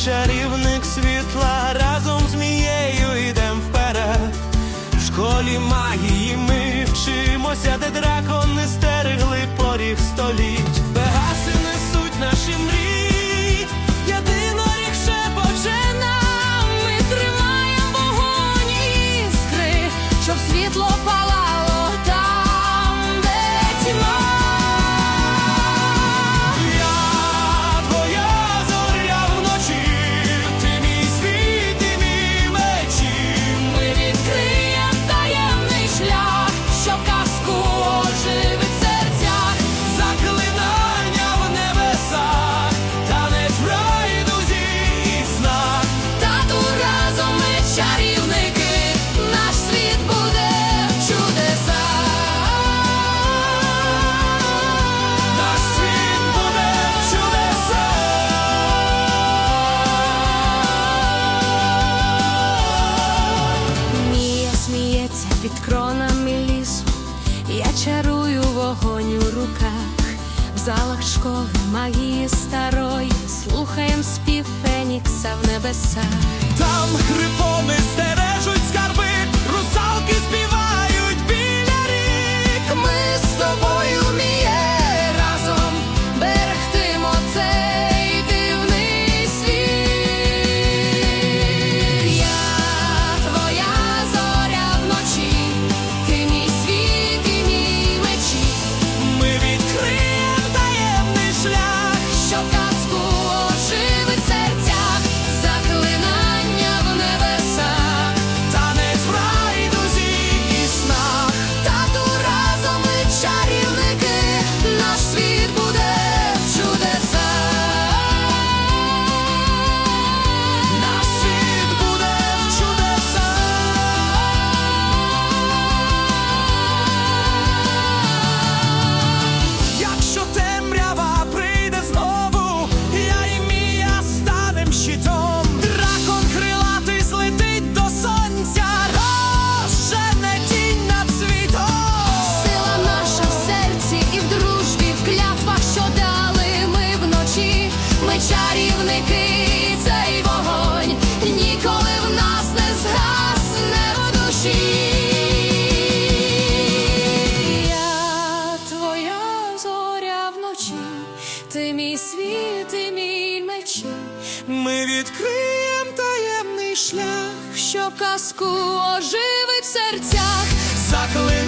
Shut сонця під кронами лісу, я чарую вогонь у руках, в залах школи магії старої, слухаєм спів фенікса в небесах. Там грифони стережуть. ми відкриємо таємний шлях, що казку оживить в серцях. Заклик